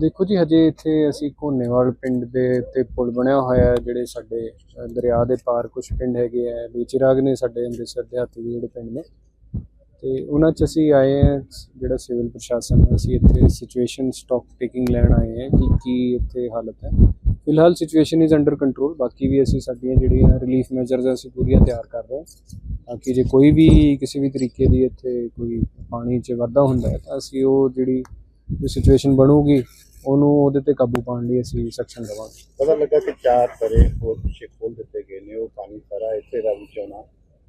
ਦੇਖੋ ਜੀ, ਹਜੇ ਇੱਥੇ ਅਸੀਂ ਕੋਨੇਵਾਲ ਪਿੰਡ ਦੇ ਤੇ ਪੁਲ ਬਣਿਆ ਹੋਇਆ ਹੈ, ਜਿਹੜੇ ਸਾਡੇ ਦਰਿਆ ਦੇ ਪਾਰ ਕੁਝ ਪਿੰਡ ਹੈਗੇ ਆ। ਬੀਚਰਾਗ ਨੇ ਸਾਡੇ ਅੰਮ੍ਰਿਤਸਰ ਦਿਹਾਤੀ ਦੇ ਜਿਹੜੇ ਪਿੰਡ ਨੇ। ਤੇ ਉਹਨਾਂ 'ਚ ਅਸੀਂ ਆਏ ਹਾਂ ਜਿਹੜਾ ਸਿਵਲ ਪ੍ਰਸ਼ਾਸਨ ਅਸੀਂ ਇੱਥੇ ਸਿਚੁਏਸ਼ਨ ਸਟਾਕ ਟੇਕਿੰਗ ਲੈਣ ਆਏ ਹਾਂ ਕਿ ਕੀ ਇੱਥੇ ਹਾਲਤ ਹੈ। ਫਿਲਹਾਲ ਸਿਚੁਏਸ਼ਨ ਇਜ਼ ਅੰਡਰ ਕੰਟਰੋਲ ਬਾਕੀ ਵੀ ਅਸੀਂ ਸਾਡੀਆਂ ਜਿਹੜੀਆਂ ਰਿਲੀਫ ਮੈਜਰਸ ਅਸੀਂ ਪੂਰੀਆਂ ਤਿਆਰ ਕਰ ਰਹੇ ਹਾਂ। ਤਾਂ ਕਿ ਜੇ ਕੋਈ ਵੀ ਕਿਸੇ ਵੀ ਤਰੀਕੇ ਦੀ ਇੱਥੇ ਕੋਈ ਪਾਣੀ 'ਚ ਵਾਧਾ ਹੁੰਦਾ ਹੈ, ਤਾਂ ਅਸੀਂ ਉਹ ਜਿਹੜੀ ਜੋ ਸਿਚੁਏਸ਼ਨ ਬਣੂਗੀ ਉਹਨੂੰ ਉਹਦੇ ਤੇ ਕਾਬੂ ਪਾਉਣ ਲਈ ਅਸੀਂ ਸੈਕਸ਼ਨ ਲਵਾਂਗੇ ਪਤਾ ਲੱਗਾ ਕਿ ਚਾਰ ਪਰੇ ਹੋਰ ਪਿੱਛੇ ਖੋਲ ਦਿੱਤੇ ਗਏ ਨੇ ਉਹ ਪਾਣੀ ਸਾਰਾ ਇੱਥੇ ਰਾਵੀ ਚ ਆਉਣਾ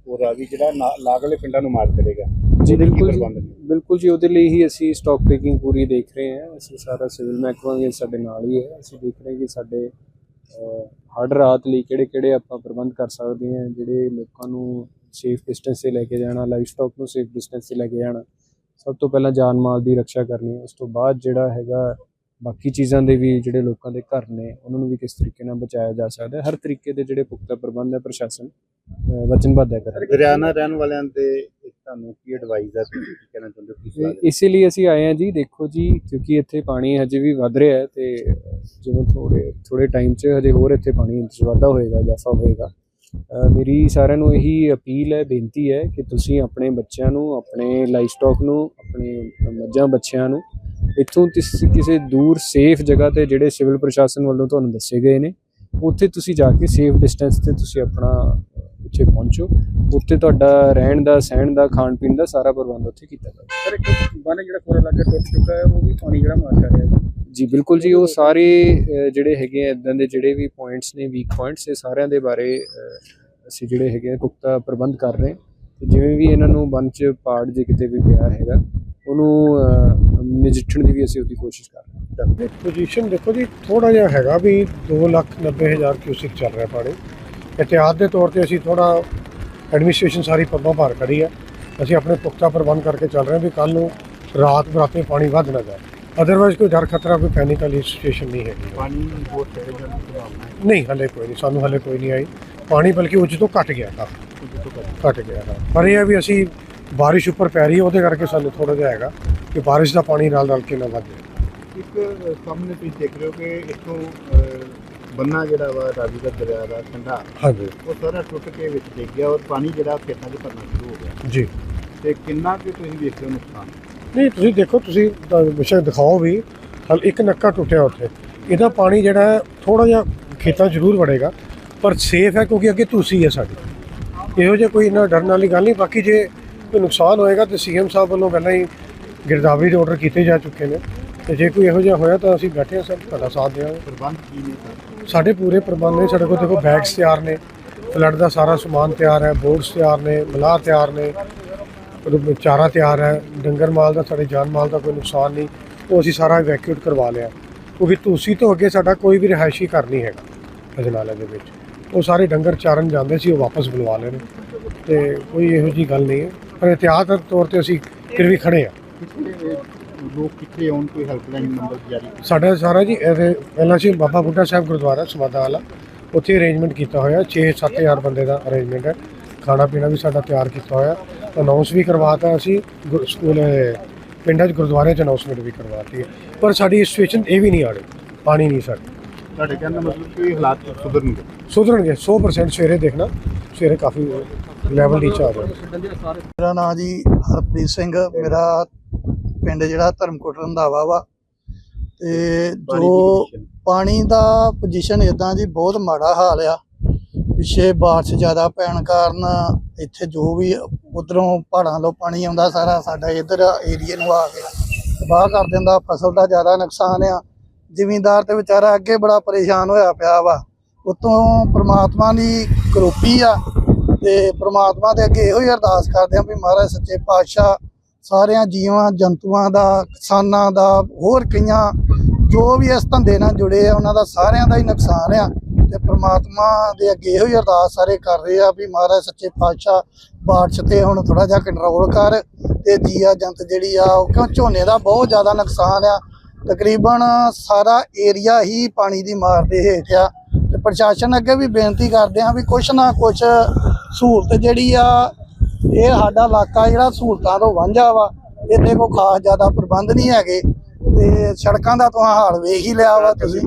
ਉਹ ਰਾਵੀ ਜਿਹੜਾ ਲਾਗਲੇ ਪਿੰਡਾਂ ਨੂੰ ਮਾਰ ਕਰੇਗਾ। ਜੀ ਬਿਲਕੁਲ? ਬਿਲਕੁਲ ਜੀ ਉਹਦੇ ਲਈ ਹੀ ਅਸੀਂ ਸਟਾਕ ਟੇਕਿੰਗ ਪੂਰੀ ਦੇਖ ਰਹੇ ਹਾਂ। ਅਸੀਂ ਸਾਰਾ ਸਿਵਲ ਮਹਿਕਮਾ ਵੀ ਸਾਡੇ ਨਾਲ ਹੀ ਹੈ। ਅਸੀਂ ਦੇਖ ਰਹੇ ਕਿ ਸਾਡੇ ਹੜ੍ਹ ਰਾਤ ਲਈ ਕਿਹੜੇ ਕਿਹੜੇ ਆਪਾਂ ਪ੍ਰਬੰਧ ਕਰ ਸਕਦੇ ਹਾਂ ਜਿਹੜੇ ਲੋਕਾਂ ਨੂੰ ਸੇਫ ਡਿਸਟੈਂਸ ਤੇ ਲੈ ਕੇ ਜਾਣਾ ਲਾਈਫ ਸਟਾਕ ਨੂੰ ਸੇਫ ਡਿਸਟੈਂਸ ਤੇ ਲੈ ਕੇ ਜਾਣਾ। ਸਭ ਤੋਂ ਪਹਿਲਾਂ ਜਾਨ ਮਾਲ ਦੀ ਰੱਖਿਆ ਕਰਨੀ ਉਸ ਤੋਂ ਬਾਅਦ ਜਿਹੜਾ ਹੈਗਾ ਬਾਕੀ ਚੀਜ਼ਾਂ ਦੇ ਵੀ ਜਿਹੜੇ ਲੋਕਾਂ ਦੇ ਘਰ ਨੇ ਉਹਨਾਂ ਨੂੰ ਵੀ ਕਿਸ ਤਰੀਕੇ ਨਾਲ ਬਚਾਇਆ ਜਾ ਸਕਦਾ ਹੈ। ਹਰ ਤਰੀਕੇ ਦੇ ਜਿਹੜੇ ਪੁਖਤਾ ਪ੍ਰਬੰਧ ਹੈ ਪ੍ਰਸ਼ਾਸਨ ਵਚਨਬੱਧ ਹੈ ਕਰਨ ਦਰਿਆ ਨਾਲ ਰਹਿਣ ਵਾਲਿਆਂ ਦੇ ਤੁਹਾਨੂੰ ਕੀ ਐਡਵਾਈਸ ਹੈ ਤੁਸੀਂ ਕੀ ਕਹਿਣਾ ਚਾਹੁੰਦੇ ਹੋ ਕੀ ਸਲਾਹ ਤੇ ਇਸੇ ਲਈ ਅਸੀਂ ਆਏ ਹਾਂ ਜੀ ਦੇਖੋ ਜੀ ਕਿਉਂਕਿ ਇੱਥੇ ਪਾਣੀ ਹਜੇ ਵੀ ਵੱਧ ਰਿਹਾ ਹੈ ਤੇ ਜਿਵੇਂ ਥੋੜੇ ਥੋੜੇ ਟਾਈਮ 'ਚ ਹਜੇ ਹੋਰ ਇੱਥੇ ਪਾਣੀ 'ਚ ਵਾਧਾ ਹੋਏਗਾ ਇਜ਼ਾਫਾ ਹੋਏਗਾ। ਅਹ ਮੇਰੀ ਸਾਰਿਆਂ ਨੂੰ ਇਹੀ ਅਪੀਲ ਹੈ, ਬੇਨਤੀ ਹੈ ਕਿ ਤੁਸੀਂ ਆਪਣੇ ਬੱਚਿਆਂ ਨੂੰ, ਆਪਣੇ ਲਾਈਫ ਸਟਾਕ ਨੂੰ, ਆਪਣੇ ਮੱਝਾਂ, ਬੱਚਿਆਂ ਨੂੰ ਇੱਥੋਂ ਕਿਸੇ ਦੂਰ ਸੇਫ ਜਗ੍ਹਾ ਤੇ ਜਿਹੜੇ ਸਿਵਲ ਪ੍ਰਸ਼ਾਸਨ ਵੱਲੋਂ ਤੁਹਾਨੂੰ ਦੱਸੇ ਗਏ ਨੇ, ਉੱਥੇ ਤੁਸੀਂ ਜਾ ਕੇ ਸੇਫ ਡਿਸਟੈਂਸ ਤੇ ਤੁਸੀਂ ਆਪਣਾ ਉੱਥੇ ਪਹੁੰਚੋ। ਉੱਥੇ ਤੁਹਾਡਾ ਰਹਿਣ ਦਾ, ਸਹਿਣ ਦਾ, ਖਾਣ ਪੀਣ ਦਾ ਸਾਰਾ ਪ੍ਰਬੰਧ ਉੱਥੇ ਕੀਤਾ ਜਾਵੇ ਸਰ, ਇੱਕ ਬੰਨ ਜਿਹੜਾ ਕੋਰਾ ਲੱਗੇ ਟੁੱਟ ਚੁੱਕਾ ਹੈ, ਉਹ ਵੀ ਪਾਣੀ ਜਿਹੜਾ ਮਾਰ ਰਿਹਾ ਹੈ ਜੀ, ਬਿਲਕੁਲ ਜੀ, ਉਹ ਸਾਰੇ ਜਿਹੜੇ ਹੈਗੇ ਆ ਇਦਾਂ ਦੇ ਜਿਹੜੇ ਵੀ ਪੁਆਇੰਟਸ ਨੇ ਵੀਕ ਪੁਆਇੰਟਸ ਇਹ ਸਾਰਿਆਂ ਦੇ ਬਾਰੇ ਅਸੀਂ ਜਿਹੜੇ ਹੈਗੇ ਆ, ਪੁਖਤਾ ਪ੍ਰਬੰਧ ਕਰ ਰਹੇ ਹਾਂ। ਤੇ ਜਿਵੇਂ ਵੀ ਇਹਨਾਂ ਨੂੰ ਬੰਨ ਚ ਪਾੜ ਜੇ ਕਿਤੇ ਵੀ ਪਿਆ ਹੈਗਾ, ਉਹਨੂੰ ਨਜਿੱਠਣ ਦੀ ਵੀ ਅਸੀਂ ਉਹਦੀ ਕੋਸ਼ਿਸ਼ ਕਰ ਰਹੇ ਹਾਂ। ਪੋਜੀਸ਼ਨ ਦੇਖੋ ਜੀ ਥੋੜਾ ਜਿਹਾ ਹੈਗਾ ਵੀ 290000 ਕਿਊਸਿਕ ਚੱਲ ਰਿਹਾ ਪਾਣੀ। ਇhtiyat ਦੇ ਤੌਰ ਤੇ ਅਸੀਂ ਥੋੜਾ ਐਡਮਿਨਿਸਟ੍ਰੇਸ਼ਨ ਸਾਰੀ ਪੱਬਾਂ ਭਾਰ ਕਰੀ ਆ। ਅਸੀਂ ਆਪਣੇ ਪੁਖਤਾ ਪ੍ਰਬੰਧ ਕਰਕੇ ਚੱਲ ਰਹੇ ਹਾਂ ਵੀ ਕੱਲ ਨੂੰ ਰਾਤ ਬਰਾਤੇ ਪਾਣੀ ਵੱਧ ਨਾ ਜਾਏ। ਅਦਰਵਾਈਜ਼ ਕੋਈ ਡਰ ਖਤਰਾ ਕੋਈ ਪੈਨਿਕ ਵਾਲੀ ਸਿਚੁਏਸ਼ਨ ਨਹੀਂ ਹੈਗੀ। ਪਾਣੀ ਹੋਰ ਚਲੇ ਜਾਣ ਦੀ ਸੰਭਾਵਨਾ ਹੈ ਨਹੀਂ ਹਲੇ ਕੋਈ ਨਹੀਂ ਸਾਨੂੰ ਹਲੇ ਕੋਈ ਨਹੀਂ ਆਈ। ਪਾਣੀ ਬਲਕਿ ਉੱਚ ਤੋਂ ਘਟ ਗਿਆ ਕਾਫੀ ਕੁਝ ਤੋਂ ਘੱਟ। ਘਟ ਗਿਆ ਹਾਂ। ਪਰ ਇਹ ਹੈ ਵੀ ਅਸੀਂ ਬਾਰਿਸ਼ ਉੱਪਰ ਪੈ ਰਹੀ ਹੈ ਉਹਦੇ ਕਰਕੇ ਸਾਨੂੰ ਥੋੜਾ ਜਿਹਾ ਹੈਗਾ ਕਿ ਬਾਰਿਸ਼ ਦਾ ਪਾਣੀ ਨਾਲ ਨਾਲ ਕੇ ਨਾ ਵੱਧ। ਜਾਏ ਇੱਕ ਅ, ਸਾਹਮਣੇ ਤੁਸੀਂ ਦੇਖ ਰਹੇ ਹੋ ਕਿ ਇੱਥੋਂ ਅ, ਬੰਨਾ ਜਿਹੜਾ ਵਾ ਰਾਵੀ ਦਾ ਦਰਿਆ ਦਾ ਠੰਡਾ ਹਾਂਜੀ। ਉਹ ਸਾਰਾ ਟੁੱਟ ਕੇ ਵਿੱਚ ਡਿੱਗ ਗਿਆ ਔਰ ਪਾਣੀ ਜਿਹੜਾ ਖੇਤਾਂ 'ਚ ਭਰਨਾ ਸ਼ੁਰੂ ਹੋ ਗਿਆ। ਜੀ। ਤੇ ਕਿੰਨਾ ਕੁ ਤੁਸੀਂ ਵੇਖਦੇ ਹੋ ਨੁਕਸਾਨ? ਨਹੀਂ ਤੁਸੀਂ ਦੇਖੋ ਤੁਸੀਂ ਵਿਸ਼ਾ ਦਿਖਾਓ ਵੀ ਹਲ ਇੱਕ ਨੱਕਾ ਟੁੱਟਿਆ ਉੱਥੇ। ਇਹਦਾ ਪਾਣੀ ਜਿਹੜਾ ਥੋੜਾ ਜਿਹਾ ਖੇਤਾਂ 'ਚ ਜ਼ਰੂਰ ਵੜੇਗਾ ਪਰ ਸੇਫ ਹੈ ਕਿਉਂਕਿ ਅੱਗੇ ਤੁਸੀਂ ਹੈ ਸਾਡੀ। ਇਹੋ ਜਿਹਾ ਕੋਈ ਇੰਨਾ ਡਰਨ ਵਾਲੀ ਗੱਲ ਨਹੀਂ ਬਾਕੀ ਜੇ ਕੋਈ ਨੁਕਸਾਨ ਹੋਏਗਾ ਤੇ ਸੀਐਮ ਸਾਹਿਬ ਵੱਲੋਂ ਪਹਿਲਾਂ ਹੀ ਗਿਰਦਾਵਰੀ ਦੇ ਆਰਡਰ ਕੀਤੇ ਜਾ ਚੁੱਕੇ ਨੇ। ਤੇ ਜੇ ਕੋਈ ਇਹੋ ਜਿਹਾ ਹੋਇਆ ਤਾਂ ਅਸੀਂ ਬੈਠੇ ਹਾਂ ਸਭ ਤੁਹਾਡਾ ਸਾਥ ਦੇਵਾਂਗੇ ਪ੍ਰਬੰਧ ਕੀ ਨੇ ਸਾਡੇ ਪੂਰੇ ਪ੍ਰਬੰਧ ਨੇ ਸਾਡੇ ਕੋਲ ਦੇਖੋ ਬੈਗਸ ਤਿਆਰ ਨੇ ਫਲੱਡ ਦਾ ਸਾਰਾ ਸਮਾਨ ਤਿਆਰ ਹੈ ਬੋਰਡਸ ਤਿਆਰ ਨੇ ਮਲਾਹ ਤਿਆਰ ਨੇ। ਚਾਰਾ ਤਿਆਰ ਹੈ ਡੰਗਰ ਮਾਲ ਦਾ ਸਾਡੇ ਜਾਨ ਮਾਲ ਦਾ ਕੋਈ ਨੁਕਸਾਨ ਨਹੀਂ ਉਹ ਅਸੀਂ ਸਾਰਾ ਇਵੈਕਿਊਟ ਕਰਵਾ ਲਿਆ। ਕਿਉਂਕਿ ਤੁਸੀਂ ਤੋਂ ਅੱਗੇ ਸਾਡਾ ਕੋਈ ਵੀ ਰਿਹਾਇਸ਼ੀ ਘਰ ਨਹੀਂ ਹੈਗਾ ਅਜਨਾਲਾ ਦੇ ਵਿੱਚ। ਉਹ ਸਾਰੇ ਡੰਗਰ ਚਾਰਨ ਜਾਂਦੇ ਸੀ ਉਹ ਵਾਪਸ ਬੁਲਵਾ ਨੇ ਤੇ ਕੋਈ ਇਹੋ ਜੀ ਗੱਲ ਨਹੀਂ ਹੈ। ਪਰ ਦੇ ਤੌਰ ਤੇ ਅਸੀਂ ਫਿਰ ਵੀ ਖੜੇ ਆ ਲੋਕ ਕਿੱਥੇ ਆਉਣ ਕੋਈ ਹੈਲਪਲਾਈਨ ਨੰਬਰ ਜਾਰੀ? ਸਾਡਾ ਸਾਰਾ ਜੀ ਪਹਿਲਾਂ ਸੀ ਬਾਬਾ ਬੁੱਢਾ ਸਾਹਿਬ ਗੁਰਦੁਆਰਾ ਸਮਾਦਾ ਵਾਲਾ ਉੱਥੇ ਅਰੇਂਜਮੈਂਟ ਕੀਤਾ ਹੋਇਆ 6-7000 ਬੰਦੇ ਦਾ ਅਰੇਂਜਮੈਂਟ ਹੈ। ਖਾਣਾ ਪੀਣਾ ਵੀ ਸਾਡਾ ਤਿਆਰ ਕੀਤਾ ਹੋਇਆ। ਅਨਾਉਂਸ ਵੀ ਕਰਵਾਤਾ ਅਸੀਂ। ਗੁਰ- ਸਕੂਲ ਅਹ, ਪਿੰਡਾਂ 'ਚ ਗੁਰਦੁਆਰੇ 'ਚ ਅਨਾਉਂਸਮੈਂਟ ਵੀ ਕਰਵਾਤੀ ਹੈ। ਪਰ ਸਾਡੀ ਸਿਚੁਏਸ਼ਨ ਇਹ ਵੀ ਨਹੀਂ ਆਣੀ ਪਾਣੀ ਨਹੀਂ ਸਾਡੀ। ਤੁਹਾਡੇ ਕਹਿਣ ਦਾ ਮਤਲਬ ਕਿ ਹਾਲਾਤ ਸੁਧਰਨਗੇ? ਸੁਧਰਨਗੇ। 100% ਸਵੇਰੇ ਦੇਖਣਾ। ਸਵੇਰੇ ਕਾਫੀ ਲੈਵਲ ਨੀਚੇ ਆ ਜਾਏਗਾ ਮੇਰਾ ਨਾਮ ਜੀ ਹਰਪ੍ਰੀਤ ਸਿੰਘ। ਮੇਰਾ ਪਿੰਡ ਜਿਹੜਾ ਧਰਮਕੋਟ ਰੰਧਾਵਾ ਵਾ। ਤੇ ਜੋ। ਪਾਣੀ ਦਾ ਪੋਜੀਸ਼ਨ ਇਦਾਂ ਜੀ ਬਹੁਤ ਮਾੜਾ ਹਾਲ ਆ। ਪਿੱਛੇ ਬਾਰਿਸ਼ ਜ਼ਿਆਦਾ ਪੈਣ ਕਾਰਨ ਇੱਥੇ ਜੋ ਵੀ ਉਧਰੋਂ ਪਹਾੜਾਂ ਤੋਂ ਪਾਣੀ ਆਉਂਦਾ ਸਾਰਾ ਸਾਡਾ ਇੱਧਰ ਏਰੀਏ ਨੂੰ ਆ ਕੇ ਤਬਾਹ ਕਰ ਦਿੰਦਾ, ਫਸਲ ਦਾ ਜ਼ਿਆਦਾ ਨੁਕਸਾਨ ਆ। ਜ਼ਿਮੀਂਦਾਰ ਤੇ ਵਿਚਾਰਾ ਅੱਗੇ ਬੜਾ ਪਰੇਸ਼ਾਨ ਹੋਇਆ ਪਿਆ ਵਾ। ਉਤੋਂ ਪ੍ਰਮਾਤਮਾ ਦੀ ਕਰੋਪੀ ਆ ਤੇ ਪ੍ਰਮਾਤਮਾ ਦੇ ਅੱਗੇ ਇਹੋ ਹੀ ਅਰਦਾਸ ਕਰਦੇ ਆ ਵੀ ਮਹਾਰਾਜ ਸੱਚੇ ਪਾਤਸ਼ਾਹ ਸਾਰਿਆਂ ਜੀਵਾਂ, ਜੰਤੂਆਂ ਦਾ, ਕਿਸਾਨਾਂ ਦਾ, ਹੋਰ ਕਈਆਂ ਜੋ ਵੀ ਇਸ ਧੰਦੇ ਨਾਲ ਜੁੜੇ ਆ, ਉਹਨਾਂ ਦਾ ਸਾਰਿਆਂ ਦਾ ਹੀ ਨੁਕਸਾਨ ਆ। ਤੇ ਪ੍ਰਮਾਤਮਾ ਦੇ ਅੱਗੇ ਇਹੋ ਹੀ ਅਰਦਾਸ ਸਾਰੇ ਕਰ ਰਹੇ ਆ ਵੀ ਮਹਾਰਾਜ ਸੱਚੇ ਪਾਤਸ਼ਾਹ ਬਾਰਿਸ਼ ਤੇ ਹੁਣ ਥੋੜਾ ਜਿਹਾ ਕੰਟਰੋਲ ਕਰ ਤੇ ਜੀਆ ਜੰਤ ਜਿਹੜੀ ਆ ਉਹ ਕਿਉਂ ਝੋਨੇ ਦਾ ਬਹੁਤ ਜ਼ਿਆਦਾ ਨੁਕਸਾਨ ਆ। ਤਕਰੀਬਨ ਸਾਰਾ ਏਰੀਆ ਹੀ ਪਾਣੀ ਦੀ ਮਾਰ ਦੇ ਹੇਠ ਆ ਤੇ ਪ੍ਰਸ਼ਾਸਨ ਅੱਗੇ ਵੀ ਬੇਨਤੀ ਕਰਦੇ ਆ ਵੀ ਕੁਛ ਨਾ ਕੁਛ ਸਹੂਲਤ ਜਿਹੜੀ ਆ, ਇਹ ਸਾਡਾ ਇਲਾਕਾ ਜਿਹੜਾ ਸਹੂਲਤਾਂ ਤੋਂ ਵਾਂਝਾ ਵਾ ਇੱਥੇ ਕੋਈ ਖਾਸ ਜ਼ਿਆਦਾ ਪ੍ਰਬੰਧ ਨਹੀਂ ਹੈਗੇ ਤੇ ਸੜਕਾਂ ਦਾ ਤੁਸੀਂ ਹਾਲ ਵੇਖ ਹੀ ਲਿਆ ਵਾ ਤੁਸੀਂ।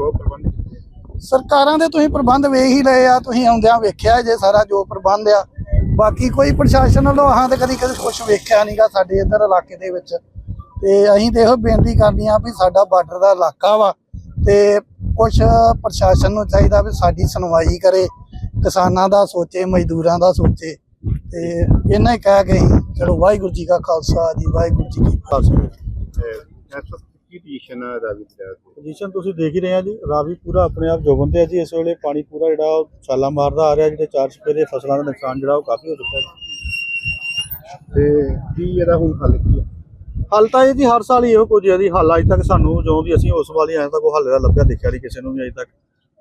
ਸਰਕਾਰਾਂ ਦੇ ਤੁਸੀਂ ਪ੍ਰਬੰਧ ਵੇਖ ਹੀ ਲਏ ਆ, ਤੁਸੀਂ ਆਉਂਦਿਆਂ ਵੇਖਿਆ ਜੇ ਸਾਰਾ ਜੋ ਪ੍ਰਬੰਧ ਆ। ਬਾਕੀ ਕੋਈ ਪ੍ਰਸ਼ਾਸਨ ਵੱਲੋਂ ਹਾਂ ਤੇ ਕਦੀ ਕਦੀ ਕੁਝ ਵੇਖਿਆ ਨਹੀਂਗਾ ਸਾਡੇ ਇੱਧਰ ਇਲਾਕੇ ਦੇ ਵਿੱਚ। ਤੇ ਅਸੀਂ ਤੇ ਬੇਨਤੀ ਕਰਨੀ ਆ ਵੀ ਸਾਡਾ ਬਾਰਡਰ ਦਾ ਇਲਾਕਾ ਵਾ ਤੇ ਕੁਝ ਪ੍ਰਸ਼ਾਸਨ ਨੂੰ ਚਾਹੀਦਾ ਵੀ ਸਾਡੀ ਸੁਣਵਾਈ ਕਰੇ, ਕਿਸਾਨਾਂ ਦਾ ਸੋਚੇ, ਮਜ਼ਦੂਰਾਂ ਦਾ ਸੋਚੇ। ਤੇ ਇਹਨਾਂ ਹੀ ਕਹਿ ਕੇ ਅਸੀਂ ਚਲੋ ਵਾਹਿਗੁਰੂ ਜੀ ਕਾ ਖਾਲਸਾ ਜੀ, ਵਾਹਿਗੁਰੂ ਜੀ ਕੀ ਫਤਿਹ। ਕੀ ਪੋਜੀਸ਼ਨ ਹੈ ਰਾਵੀ ਦਰਿਆ ਦੀ? ਪੋਜੀਸ਼ਨ ਤੁਸੀਂ ਦੇਖ ਹੀ ਰਹੇ ਆ ਜੀ। ਰਾਵੀ ਪੂਰਾ ਆਪਣੇ ਆਪ ਜੋਗਨ ਤੇ ਹੈ ਜੀ। ਇਸ ਵੇਲੇ ਪਾਣੀ ਪੂਰਾ ਜਿਹੜਾ ਉਹ ਛਾਲਾ ਮਾਰਦਾ ਆ ਰਿਹਾ ਜਿਹੜੇ ਚਾਰ ਛਪੇਰੇ ਫਸਲਾਂ ਦਾ ਨੁਕਸਾਨ ਜਿਹੜਾ ਉਹ ਕਾਫੀ ਹੋ ਚੁੱਕਾ ਹੈ ਤੇ ਕੀ ਇਹਦਾ ਹੁਣ ਹੱਲ ਕੀ ਹੈ ਹੱਲ ਤਾਂ ਇਹ ਜੀ ਹਰ ਸਾਲ ਹੀ ਇਹੋ ਕੁਝ ਹੈ ਜੀ। ਹੱਲ ਅਜੇ ਤੱਕ ਸਾਨੂੰ ਜੋ ਵੀ ਅਸੀਂ ਉਸ ਵਾਲੀ ਆਏ ਤਾਂ ਕੋਈ ਹੱਲ ਦਾ ਲੱਭਿਆ ਦੇਖਿਆ ਨਹੀਂ ਕਿਸੇ ਨੂੰ ਵੀ ਅਜੇ ਤੱਕ।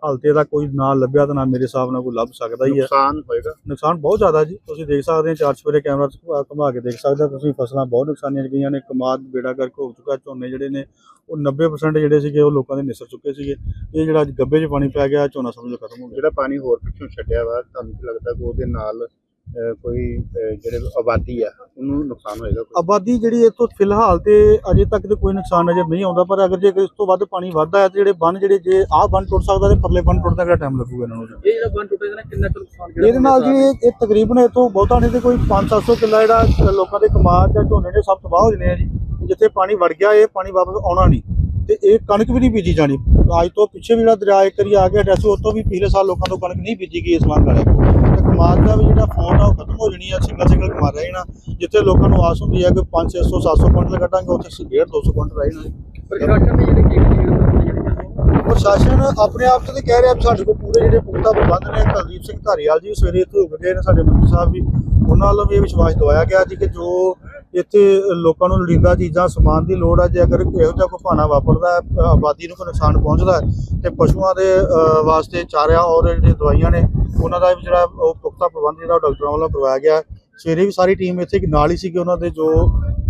ਹੱਲ ਤੇ ਇਹਦਾ ਕੋਈ ਨਾ ਲੱਭਿਆ ਤਾਂ ਨਾ ਮੇਰੇ ਹਿਸਾਬ ਨਾਲ ਕੋਈ ਲੱਭ ਸਕਦਾ ਹੀ ਹੈ ਨੁਕਸਾਨ ਹੋਏਗਾ। ਨੁਕਸਾਨ ਬਹੁਤ ਜ਼ਿਆਦਾ ਜੀ। ਤੁਸੀਂ ਦੇਖ ਸਕਦੇ ਹੋ ਚਾਰ ਛਪੇਰੇ ਕੈਮਰਾ ਘੁਮਾ- ਘੁਮਾ ਕੇ ਦੇਖ ਸਕਦੇ ਹੋ ਤੁਸੀਂ ਫਸਲਾਂ ਬਹੁਤ ਨੁਕਸਾਨੀਆਂ ਗਈਆਂ ਨੇ। ਕਮਾਦ ਬੇੜਾ ਕਰਕੇ ਹੋ ਚੁੱਕਾ ਝੋਨੇ ਜਿਹੜੇ ਨੇ ਉਹ 90% ਜਿਹੜੇ ਸੀਗੇ ਉਹ ਲੋਕਾਂ ਦੇ ਨਿਸਰ ਚੁੱਕੇ ਸੀਗੇ। ਇਹ ਜਿਹੜਾ ਅੱਜ ਗੱਬੇ 'ਚ ਪਾਣੀ ਪੈ ਗਿਆ ਝੋਨਾ ਸਮਝੋ ਖਤਮ ਹੋ ਗਿਆ। ਜਿਹੜਾ ਪਾਣੀ ਹੋਰ ਪਿੱਛੋਂ ਛੱਡਿਆ ਵਾ ਤੁਹਾਨੂੰ ਕੀ ਲੱਗਦਾ ਕਿ ਉਹਦੇ ਨਾਲ ਕੋਈ ਜਿਹੜੇ ਆਬਾਦੀ ਆ ਉਹਨੂੰ ਨੁਕਸਾਨ ਹੋਏਗਾ? ਆਬਾਦੀ ਜਿਹੜੀ ਇਹ ਤੋਂ ਫਿਲਹਾਲ ਤੇ ਅਜੇ ਤੱਕ ਤੇ ਕੋਈ ਨੁਕਸਾਨ ਨਜ਼ਰ ਨਹੀਂ ਆਉਂਦਾ ਪਰ ਅਗਰ ਜੇ ਇਸ ਤੋਂ ਵੱਧ ਪਾਣੀ ਵੱਧਦਾ ਹੈ ਤੇ ਜਿਹੜੇ ਬੰਨ ਜਿਹੜੇ ਜੇ ਆਹ ਬੰਨ ਟੁੱਟ ਸਕਦਾ ਤੇ ਪਰਲੇ ਬੰਨ ਟੁੱਟਦਾ ਕਿਹੜਾ ਟਾਈਮ ਲੱਗੂਗਾ ਇਹਨਾਂ ਨੂੰ ਇਹ ਜਿਹੜਾ ਬੰਨ ਟੁੱਟੇ ਨਾ ਕਿੰਨਾ ਕੁ ਨੁਕਸਾਨ ਜਿਹੜਾ ਇਹਦੇ ਨਾਲ ਜੀ ਇਹ- ਇਹ ਤਕਰੀਬਨ ਇਥੋਂ ਬਹੁਤਾ ਨਹੀਂ ਤੇ ਕੋਈ 5-700 ਕਿੱਲਾ ਜਿਹੜਾ ਲੋਕਾਂ ਦੇ ਕਮਾਦ ਜਾਂ ਝੋਨੇ ਨੇ ਸਭ ਤਬਾਹ ਹੋ ਜਨੇ ਆ ਜੀ। ਜਿੱਥੇ ਪਾਣੀ ਵੜ ਗਿਆ ਇਹ ਪਾਣੀ ਵਾਪਸ ਆਉਣਾ ਨਹੀਂ। ਤੇ ਇਹ ਕਣਕ ਵੀ ਨਹੀਂ ਬੀਜੀ ਜਾਣੀ। ਅੱਜ ਤੋਂ ਪਿੱਛੇ ਵੀ ਜਿਹੜਾ ਦਰਿਆ ਇੱਕ ਵਾਰੀ ਆ ਗਿਆ ਡੈਸੀ ਉਸ ਤੋਂ ਵੀ ਪਿਛਲੇ ਸਾਲ ਲੋਕਾਂ ਤੋਂ ਕਣਕ ਨਹੀਂ ਬੀਜੀ ਗਈ ਇਸ ਵਾਰ। ਤੇ ਕਮਾਦ ਦਾ ਵੀ ਜਿਹੜਾ ਫੋਨ ਆ ਉਹ ਖਤਮ ਹੋ ਜਣੀ ਆ ਸਿੰਗਲ ਸਿੰਗਲ ਕਮਾ ਰਹਿ ਜਾਣਾ। ਜਿੱਥੇ ਲੋਕਾਂ ਨੂੰ ਆਸ ਹੁੰਦੀ ਹੈ ਕਿ 500 700 ਕੁਇੰਟਲ ਕੱਢਾਂਗੇ ਉੱਥੇ 1.5 200 ਕੁਇੰਟਲ ਰਹਿ ਜਾਣਾ। ਪ੍ਰਸ਼ਾਸਨ ਨੇ ਜਿਹੜੇ ਕੀ ਪ੍ਰਸ਼ਾਸਨ ਆਪਣੇ ਆਪ ਤੋਂ ਕਹਿ ਰਿਹਾ ਵੀ ਸਾਡੇ ਕੋਲ ਪੂਰੇ ਜਿਹੜੇ ਪੁਖਤਾ ਪ੍ਰਬੰਧ ਨੇ ਕੁਲਦੀਪ ਸਿੰਘ ਧਾਰੀਵਾਲ ਜੀ ਸਵੇਰੇ ਇੱਥੇ ਹੋ ਗਏ ਨੇ ਸਾਡੇ ਮੰਤਰੀ ਸਾਹਿਬ ਵੀ। ਉਹਨਾਂ ਵੱਲੋਂ ਵੀ ਇਹ ਵਿਸ਼ਵਾਸ ਦਵਾਇਆ ਗਿਆ ਜੀ ਕਿ ਜੋ ਇੱਥੇ ਲੋਕਾਂ ਨੂੰ ਲੋੜੀਂਦਾ ਚੀਜ਼ਾਂ ਸਮਾਨ ਦੀ ਲੋੜ ਹੈ ਜੇ ਅਗਰ ਇਹੋ ਜਿਹਾ ਕੋਈ ਭਾਣਾ ਵਾਪਰਦਾ ਹੈ, ਆਬਾਦੀ ਨੂੰ ਕੋਈ ਨੁਕਸਾਨ ਪਹੁੰਚਦਾ ਹੈ ਤੇ ਪਸ਼ੂਆਂ ਦੇ ਵਾਸਤੇ ਚਾਰਿਆ ਔਰ ਜਿਹੜੀਆਂ ਦਵਾਈਆਂ ਨੇ ਉਹਨਾਂ ਦਾ ਵੀ ਜਿਹੜਾ ਉਹ ਪੁਖਤਾ ਪ੍ਰਬੰਧ ਜਿਹੜਾ ਡਾਕਟਰਾਂ ਵੱਲੋਂ ਕਰਵਾਇਆ ਗਿਆ। ਸਵੇਰੇ ਵੀ ਸਾਰੀ ਟੀਮ ਇੱਥੇ ਨਾਲ ਹੀ ਸੀ ਕਿ ਉਹਨਾਂ ਦੇ ਜੋ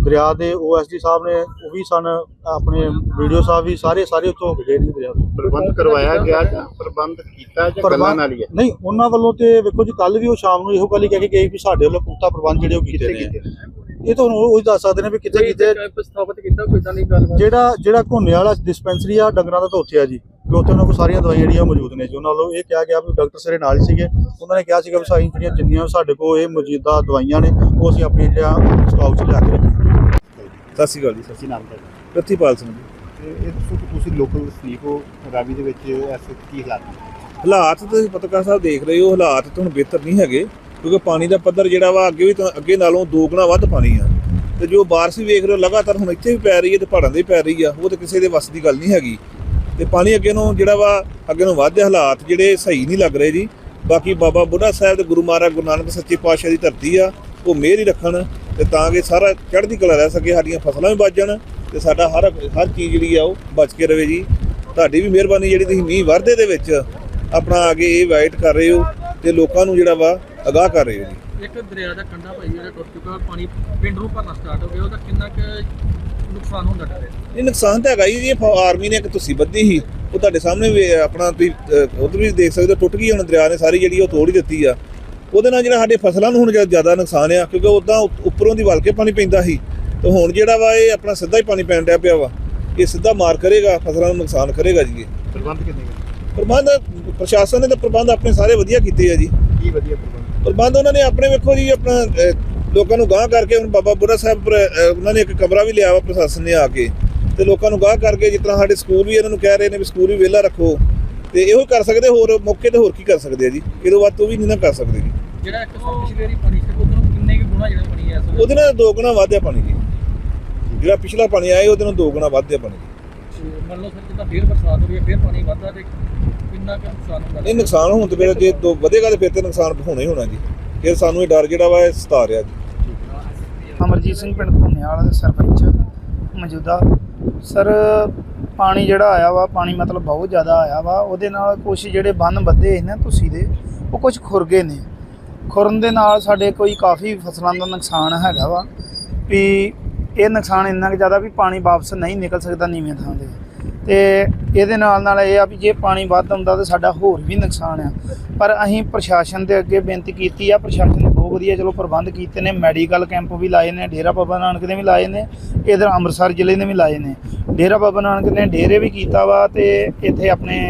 ਦਰਿਆ ਦੇ ਓਐਸਡੀ ਸਾਹਿਬ ਨੇ ਉਹ ਵੀ ਸਨ ਆਪਣੇ ਵੀਡੀਓ ਸਾਹਿਬ ਵੀ ਸਾਰੇ ਸਾਰੇ ਉੱਥੋਂ ਗਏ ਨੇ ਦਰਿਆ ਪ੍ਰਬੰਧ ਕਰਵਾਇਆ ਗਿਆ ਜਾਂ ਪ੍ਰਬੰਧ ਕੀਤਾ ਜਾਂ ਗੱਲਾਂ ਨਾਲ ਹੀ ਨਹੀਂ ਉਹਨਾਂ ਵੱਲੋਂ ਤੇ ਵੇਖੋ ਜੀ ਕੱਲ ਵੀ ਉਹ ਸ਼ਾਮ ਨੂੰ ਇਹੋ ਗੱਲ ਹੀ ਕਹਿ ਕੇ ਗਏ ਵੀ ਸਾਡੇ ਵੱਲੋਂ ਪੁਖਤਾ ਪ੍ਰਬੰਧ ਜਿਹੜੇ ਉਹ ਕੀਤੇ ਨੇ। ਇਹ ਤੁਹਾਨੂੰ ਉਹ ਦੱਸ ਸਕਦੇ ਨੇ ਵੀ ਕਿੱਥੇ ਕੀਤੇ ਸਥਾਪਿਤ ਕੀਤਾ ਕੋਈ ਤਾਂ ਨਹੀਂ ਗੱਲਬਾਤ ਜਿਹੜਾ ਜਿਹੜਾ ਘੁੰਨੇ ਵਾਲਾ ਡਿਸਪੈਂਸਰੀ ਆ ਡੰਗਰਾਂ ਦਾ ਤਾਂ ਉੱਥੇ ਆ ਜੀ। ਕਿ ਉੱਥੇ ਉਹਨਾਂ ਕੋਲ ਸਾਰੀਆਂ ਦਵਾਈਆਂ ਜਿਹੜੀਆਂ ਮੌਜੂਦ ਨੇ ਜੀ। ਉਹਨਾਂ ਵੱਲੋਂ ਇਹ ਕਿਹਾ ਗਿਆ ਵੀ ਡਾਕਟਰ ਸਾਰੇ ਨਾਲ ਹੀ ਸੀਗੇ। ਉਹਨਾਂ ਨੇ ਕਿਹਾ ਸੀਗਾ ਵੀ ਸਾਰੀਆਂ ਜਿਹੜੀਆਂ ਜਿੰਨੀਆਂ ਸਾਡੇ ਕੋਲ ਇਹ ਮੌਜੂਦਾ ਦਵਾਈਆਂ ਨੇ ਉਹ ਅਸੀਂ ਆਪਣੀ ਜਿਹੜਾ ਸਟਾਕ 'ਚ ਲਿਆ ਕੇ ਰੱਖੀਆਂ। ਸਤਿ ਸ਼੍ਰੀ ਅਕਾਲ ਜੀ। ਸਤਿ ਕੀ ਨਾਮ ਸ਼੍ਰੀ ਪ੍ਰਤੀਪਾਲ ਸਿੰਘ ਜੀ। ਤੇ ਇਹ ਦੱਸੋ ਕਿ ਤੁਸੀਂ ਲੋਕਲ ਵਸਨੀਕ ਹੋ ਰਾਵੀ ਦੇ ਵਿੱਚ ਇਸ ਵਕਤ ਕੀ ਹਾਲਾਤ ਨੇ? ਹਾਲਾਤ ਤੁਸੀਂ ਪੱਤਰਕਾਰ ਸਾਹਿਬ ਦੇਖ ਰਹੇ ਹੋ ਹਾਲਾਤ ਤਾਂ ਹੁਣ ਬਿਹਤਰ ਨਹੀਂ ਹੈਗੇ। ਕਿਉਂਕਿ ਪਾਣੀ ਦਾ ਪੱਧਰ ਜਿਹੜਾ ਵਾ ਅੱਗੇ ਵੀ ਅੱਗੇ ਨਾਲੋਂ ਦੋ ਗੁਣਾ ਵੱਧ ਪਾਣੀ ਆ। ਤੇ ਜੋ ਬਾਰਿਸ਼ ਵੀ ਵੇਖ ਰਹੇ ਹੋ, ਲਗਾਤਾਰ ਹੁਣ ਇੱਥੇ ਵੀ ਪੈ ਰਹੀ ਹੈ ਤੇ ਪਹਾੜਾਂ ਦੇ ਵੀ ਪੈ ਰਹੀ ਆ, ਉਹ ਤਾਂ ਕਿਸੇ ਦੇ ਵੱਸ ਦੀ ਗੱਲ ਨਹੀਂ ਹੈਗੀ। ਤੇ ਪਾਣੀ ਅੱਗੇ ਨੂੰ ਜਿਹੜਾ ਵਾ, ਅੱਗੇ ਨੂੰ ਵੱਧਦੇ ਹਾਲਾਤ ਜਿਹੜੇ ਸਹੀ ਨਹੀਂ ਲੱਗ ਰਹੇ ਜੀ। ਬਾਕੀ ਬਾਬਾ ਬੁੱਢਾ ਸਾਹਿਬ ਤੇ ਗੁਰੂ ਮਹਾਰਾਜ, ਗੁਰੂ ਨਾਨਕ ਸੱਚੇ ਪਾਤਸ਼ਾਹ ਦੀ ਧਰਤੀ ਆ, ਉਹ ਮਿਹਰ ਹੀ ਰੱਖਣ ਤੇ ਤਾਂ ਕਿ ਸਾਰਾ ਚੜ੍ਹਦੀ ਕਲਾ ਰਹਿ ਸਕੇ, ਸਾਡੀਆਂ ਫਸਲਾਂ ਵੀ ਬਚ ਜਾਣ ਤੇ ਸਾਡਾ ਹਰ ਹਰ ਚੀਜ਼ ਜਿਹੜੀ ਆ ਉਹ ਬਚ ਕੇ ਰਵੇ ਜੀ। ਤੁਹਾਡੀ ਵੀ ਮਿਹਰਬਾਨੀ ਜਿਹੜੀ ਤੁਸੀਂ ਮੀਂਹ ਵਰਦੇ ਦੇ ਵਿੱਚ ਆਪਣਾ ਅੱਗੇ ਇਹ ਵਾਈਟ ਕਰ ਰਹੇ ਹੋ ਤੇ ਲੋਕਾਂ ਨੂੰ ਜਿਹੜਾ ਵਾ ਅਗਾਹ ਕਰ ਰਹੇ ਹੋ ਜੀ। ਇੱਕ ਦਰਿਆ ਦਾ ਕੰਢਾ ਭਾਈ ਜਿਹੜਾ ਟੁੱਟ ਚੁੱਕਾ ਪਾਣੀ ਪਿੰਡ ਨੂੰ ਭਰਨਾ ਸਟਾਰਟ ਹੋ ਗਿਆ ਉਹਦਾ ਕਿੰਨਾ ਕੁ ਨੁਕਸਾਨ ਹੁੰਦਾ ਡਰੇ ਇਹ ਨੁਕਸਾਨ ਤਾਂ ਹੈਗਾ ਹੀ ਜੀ ਇਹ ਫ- ਆਰਮੀ ਨੇ ਇੱਕ ਤੁਸੀਂ ਬੱਧੀ ਸੀ ਉਹ ਤੁਹਾਡੇ ਸਾਹਮਣੇ ਵੀ ਆਪਣਾ ਤੁਸੀਂ ਉਧਰ ਵੀ ਦੇਖ ਸਕਦੇ ਹੋ ਟੁੱਟ ਗਈ ਹੁਣ ਦਰਿਆ ਨੇ ਸਾਰੀ ਜਿਹੜੀ ਉਹ ਤੋੜ ਹੀ ਦਿੱਤੀ ਆ। ਉਹਦੇ ਨਾਲ ਜਿਹੜਾ ਸਾਡੇ ਫਸਲਾਂ ਨੂੰ ਹੁਣ ਜ਼ਿਆ- ਜ਼ਿਆਦਾ ਨੁਕਸਾਨ ਆ ਕਿਉਂਕਿ ਉਦਾਂ ਉੱਪਰੋਂ ਦੀ ਵਲ ਕੇ ਪਾਣੀ ਪੈਂਦਾ ਸੀ। ਤੇ ਹੁਣ ਜਿਹੜਾ ਵਾ ਇਹ ਆਪਣਾ ਸਿੱਧਾ ਹੀ ਪਾਣੀ ਪੈਣ ਡਿਆ ਪਿਆ ਵਾ। ਇਹ ਸਿੱਧਾ ਮਾਰ ਕਰੇਗਾ ਫਸਲਾਂ ਨੂੰ ਨੁਕਸਾਨ ਕਰੇਗਾ ਜੀ ਇਹ। ਪ੍ਰਬੰਧ ਕਿੰਨੇ ਕੁ? ਪ੍ਰਬੰਧ ਪ੍ਰਸ਼ਾਸਨ ਨੇ ਤਾਂ ਪ੍ਰਬੰਧ ਆਪਣੇ ਸਾਰੇ ਵਧੀਆ ਕੀਤੇ ਆ ਜੀ। ਕੀ ਵਧੀਆ ਪ੍ਰਬੰਧ? ਪ੍ਰਬੰਧ ਉਹਨਾਂ ਨੇ ਆਪਣੇ ਵੇਖੋ ਜੀ ਆਪਣਾ ਅਹ, ਲੋਕਾਂ ਨੂੰ ਗਾਂਹ ਕਰਕੇ ਹੁਣ ਬਾਬਾ ਬੁੱਢਾ ਸਾਹਿਬ ਪਰ, ਅਹ, ਉਹਨਾਂ ਨੇ ਇੱਕ ਕਮਰਾ ਵੀ ਲਿਆ ਵਾ ਪ੍ਰਸ਼ਾਸਨ ਨੇ ਆ ਕੇ। ਤੇ ਲੋਕਾਂ ਨੂੰ ਗਾਂਹ ਕਰਕੇ ਜਿਸ ਤਰ੍ਹਾਂ ਸਾਡੇ ਸਕੂਲ ਵੀ ਇਹਨਾਂ ਨੂੰ ਕਹਿ ਰਹੇ ਨੇ ਵੀ ਸਕੂਲ ਵੀ ਵਿਹਲਾ ਰੱਖੋ। ਤੇ ਇਹੋ ਹੀ ਕਰ ਸਕਦੇ ਹੋਰ ਮੌਕੇ ਤੇ ਹੋਰ ਕੀ ਕਰ ਸਕਦੇ ਆ ਜੀ? ਇਹਦੋਂ ਵੱਧ ਤੋਂ ਵੀ ਨਹੀਂ ਨਾ ਕਰ ਸਕਦੇ ਜੀ। ਜਿਹੜਾ ਇੱਕ ਸੌ ਪਿਛਲੇ ਵਾਰੀ ਪਾਣੀ ਸੀ ਉਹਦੇ ਕਿੰਨੇ ਕੁ ਗੁਣਾ ਜਿਹੜਾ ਪਾਣੀ ਐ ਉਹਦੇ ਨਾਲ ਦੋ ਗੁਣਾ ਵਧਿਆ ਪਾਣੀ ਜੀ। ਜਿਹੜਾ ਪਿਛਲਾ ਪਾਣੀ ਆਇਆ ਉਹਦੇ ਨਾਲ ਦੋ ਗੁਣਾ ਵਧਿਆ ਪਾਣੀ ਜੀ। ਮੰਨ ਲਓ ਫਿਰ ਜਿੱਦਾਂ ਫੇਰ ਬਰਸਾਤ ਹੋ ਰਹੀ ਹੈ ਫੇਰ ਪਾਣੀ ਵੱਧਦਾ ਤੇ ਕਿੰਨਾ ਕੁ ਨੁਕਸਾਨ ਹੁੰਦਾ? ਇਹ ਨੁਕਸਾਨ ਹੋਣ ਤੇ ਫਿਰ ਜੇ ਦੋ ਵਧੇਗਾ ਤੇ ਫਿਰ ਤੇ ਨੁਕਸਾਨ ਹੋਣਾ ਹੀ ਹੋਣਾ ਜੀ। ਫਿਰ ਸਾਨੂੰ ਇਹ ਡਰ ਜਿਹੜਾ ਵਾ ਇਹ ਸਤਾ ਰਿਹਾ ਜੀ। ਅਮਰਜੀਤ ਸਿੰਘ ਪਿੰਡ ਧੁੰਨੇਵਾਲ ਦੇ ਸਰਪੰਚ ਮੌਜੂਦਾ। ਸਰ ਪਾਣੀ ਜਿਹੜਾ ਆਇਆ ਵਾ ਪਾਣੀ ਮਤਲਬ ਬਹੁਤ ਜ਼ਿਆਦਾ ਆਇਆ ਵਾ। ਉਹਦੇ ਨਾਲ ਕੁਝ ਜਿਹੜੇ ਬੰਨ ਬੱਦੇ ਸੀ ਨਾ ਤੁਸੀਂ ਦੇ ਉਹ ਕੁਝ ਖੁਰ ਗਏ ਨੇ। ਖੁਰਨ ਦੇ ਨਾਲ ਸਾਡੇ ਕੋਈ ਕਾਫੀ ਫਸਲਾਂ ਦਾ ਨੁਕਸਾਨ ਹੈਗਾ ਵਾ। ਵੀ ਇਹ ਨੁਕਸਾਨ ਇੰਨਾ ਕੁ ਜ਼ਿਆਦਾ ਵੀ ਪਾਣੀ ਵਾਪਸ ਨਹੀਂ ਨਿਕਲ ਸਕਦਾ ਨੀਵੇਂ ਥਾਂ ਦੇ ਤੇ ਇਹਦੇ ਨਾਲ ਨਾਲ ਇਹ ਆ ਵੀ ਜੇ ਪਾਣੀ ਵੱਧ ਆਉਂਦਾ ਤਾਂ ਸਾਡਾ ਹੋਰ ਵੀ ਨੁਕਸਾਨ ਆ। ਪਰ ਅਸੀਂ ਪ੍ਰਸ਼ਾਸਨ ਦੇ ਅੱਗੇ ਬੇਨਤੀ ਕੀਤੀ ਆ, ਪ੍ਰਸ਼ਾਸਨ ਨੇ ਬਹੁਤ ਵਧੀਆ ਚਲੋ ਪ੍ਰਬੰਧ ਕੀਤੇ ਨੇ, ਮੈਡੀਕਲ ਕੈਂਪ ਵੀ ਲਾਏ ਨੇ, ਡੇਰਾ ਬਾਬਾ ਨਾਨਕ ਦੇ ਵੀ ਲਾਏ ਨੇ, ਇਧਰ ਅੰਮ੍ਰਿਤਸਰ ਜ਼ਿਲ੍ਹੇ ਦੇ ਵੀ ਲਾਏ ਨੇ। ਡੇਰਾ ਬਾਬਾ ਨਾਨਕ ਨੇ ਡੇਰੇ ਵੀ ਕੀਤਾ ਵਾ ਤੇ ਇੱਥੇ ਆਪਣੇ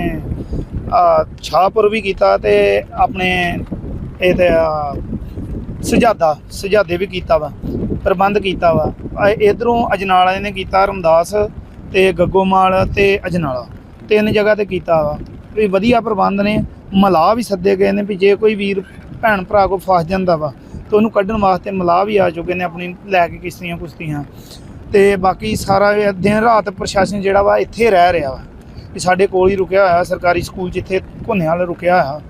ਆ ਛਾਪੁਰ ਵੀ ਕੀਤਾ ਤੇ ਆਪਣੇ ਇਹ ਤੇ ਸੁਝਾਦਾ ਸੁਝਾਦੇ ਵੀ ਕੀਤਾ ਵਾ, ਪ੍ਰਬੰਧ ਕੀਤਾ ਵਾ। ਇਧਰੋਂ ਅਜਨਾਲਾ ਨੇ ਕੀਤਾ, ਰਮਦਾਸ ਤੇ ਗੱਗੋਮਾਲ ਤੇ ਅਜਨਾਲਾ। ਤਿੰਨ ਜਗ੍ਹਾ ਤੇ ਕੀਤਾ ਵਾ। ਵੀ ਵਧੀਆ ਪ੍ਰਬੰਧ ਨੇ। ਮਲਾਹ ਵੀ ਸੱਦੇ ਗਏ ਨੇ ਵੀ ਜੇ ਕੋਈ ਵੀਰ, ਭੈਣ, ਭਰਾ ਕੋ ਫਸ ਜਾਂਦਾ ਵਾ, ਤੇ ਉਹਨੂੰ ਕੱਢਣ ਵਾਸਤੇ ਮਲਾਹ ਵੀ ਆ ਚੁੱਕੇ ਨੇ ਆਪਣੀ, ਲੈ ਕੇ ਕਿਸ਼ਤੀਆਂ ਕੁਸ਼ਤੀਆਂ। ਤੇ ਬਾਕੀ ਸਾਰਾ ਦਿਨ ਰਾਤ ਪ੍ਰਸ਼ਾਸਨ ਜਿਹੜਾ ਵਾ ਇੱਥੇ ਰਹਿ ਰਿਹਾ ਵਾ। ਵੀ ਸਾਡੇ ਕੋਲ ਹੀ ਰੁਕਿਆ ਹੋਇਆ, ਸਰਕਾਰੀ ਸਕੂਲ ਜਿੱਥੇ ਘੁੰਨੇ ਵਾਲਾ ਰੁਕਿਆ ਹੋਇਆ।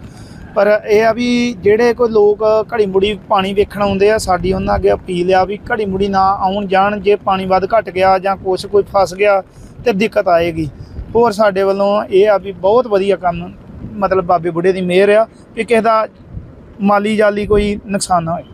ਪਰ ਇਹ ਆ ਵੀ ਜਿਹੜੇ ਕੋਈ ਲੋਕ ਘੜੀ ਮੁੜੀ ਪਾਣੀ ਵੇਖਣ ਆਉਂਦੇ ਆ, ਸਾਡੀ ਉਹਨਾਂ ਅੱਗੇ ਅਪੀਲ ਆ ਵੀ ਘੜੀ ਮੁੜੀ ਨਾ ਆਉਣ ਜਾਣ, ਜੇ ਪਾਣੀ ਵੱਧ ਘਟ ਗਿਆ ਜਾਂ ਕੁਛ ਕੋਈ ਫਸ ਗਿਆ ਤੇ ਦਿੱਕਤ ਆਏਗੀ। ਹੋਰ ਸਾਡੇ ਵੱਲੋਂ ਇਹ ਆ ਵੀ ਬਹੁਤ ਵਧੀਆ ਕੰਮ, ਮਤਲਬ ਬਾਬੇ ਬੁੱਢੇ ਦੀ ਮਿਹਰ ਆ ਕਿ ਕਿਸੇ ਦਾ ਮਾਲੀ ਜਾਲੀ ਕੋਈ ਨੁਕਸਾਨ ਨਾ ਹੋਏ।